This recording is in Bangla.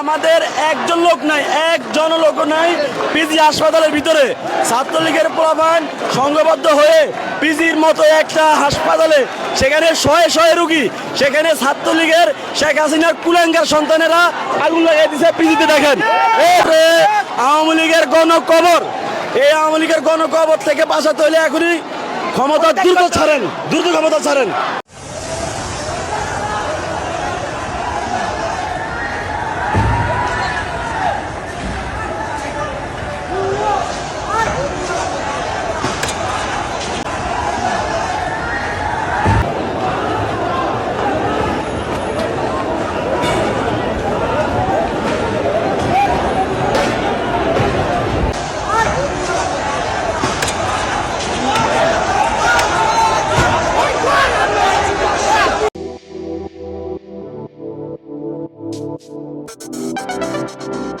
আমাদের একজন লোক নাই একজন লোক নাই পিজি হাসপাতালের ভিতরে। ছাত্রলীগের প্রভান সংঘবদ্ধ হয়ে পিজির মতো একটা হাসপাতালে সেখানে শয়ে শয়ে রুগী সেখানে ছাত্রলীগের শেখ হাসিনার কুলাঙ্গার সন্তানেরা আগুন লাগাই দিছে পিজিতে দেখেন। আওয়ামী লীগের গণকবর। এই আওয়ামী লীগের গণকবর থেকে বাঁচাতে হলে এখনই ক্ষমতা দ্রুত ছাড়েন দ্রুত ক্ষমতা ছাড়েন। フフフフ。